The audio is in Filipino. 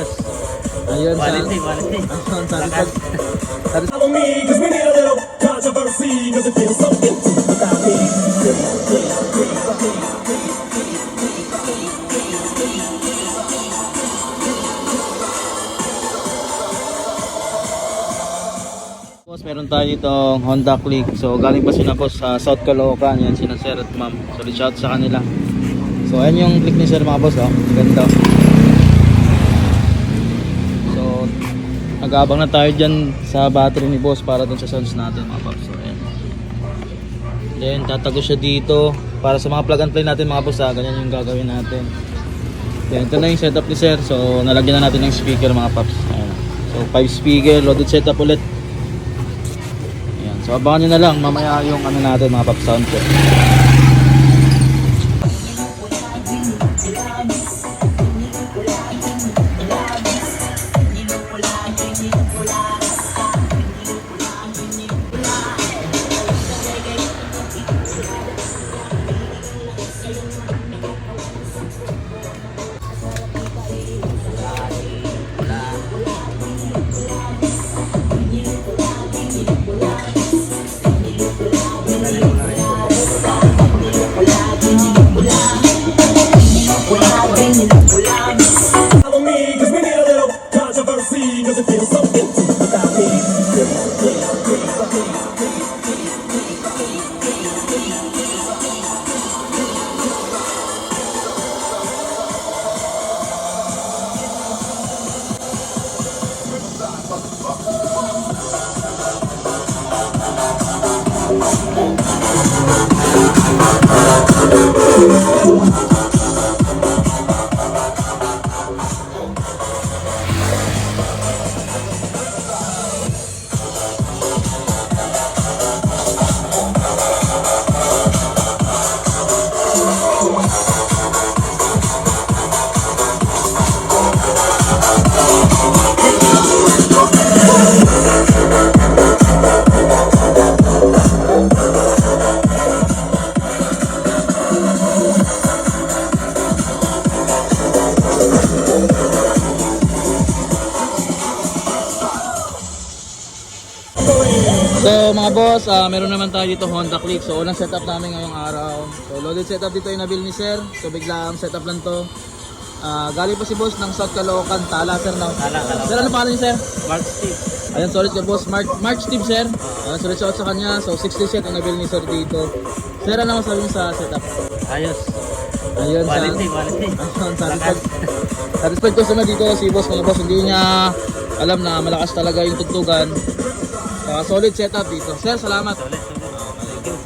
Quality, quality. Ang sabi pag... Sabi Follow me, cause we need a little controversy, cause it feels so empty without me. Boss, meron tayo itong Honda Click. So, galing pa sila boss sa South Caloocan. Yan sina Sir at Ma'am. So, reach out sa kanila. So, ayan yung click ni Sir mga boss. Oh. Ganda. So, nag-aabang na tayo dyan sa battery ni boss para dun sa sounds natin mga boss. So, ayan. Then, tatago siya dito. Para sa mga plug and play natin mga boss. Ganyan yung gagawin natin. Then, ito na yung setup ni Sir. So, nalagyan na natin ng speaker mga paps. Ayan. So, 5 speaker, loaded setup ulit. Ayan. So abangan nyo na lang mamaya yung ano natin mga pop sound check. Oh, So mga boss, ah, meron naman tayo dito Honda Click. So unang setup namin ngayong araw. So loaded setup dito yung nabil ni Sir. So biglang setup lang to. Ah, galing pa si boss ng South Caloocan, Tala Sir no? Tala, Tala. Sir ano pangalan niya Sir? Mark Steve. Ayan, sorry kay boss Mark, Mark Steve Sir. Ayan, sorry shout sa kanya. So 60 set yung nabil ni Sir dito. Sir ano masabi mo sa setup? Ayos. Ayun, sa, Quality, quality. Ayun, satisfied, satisfied ko sa dito si boss mga boss. Hindi niya alam na malakas talaga yung tugtugan. Saka solid setup dito. Sir, salamat. Solid, solid.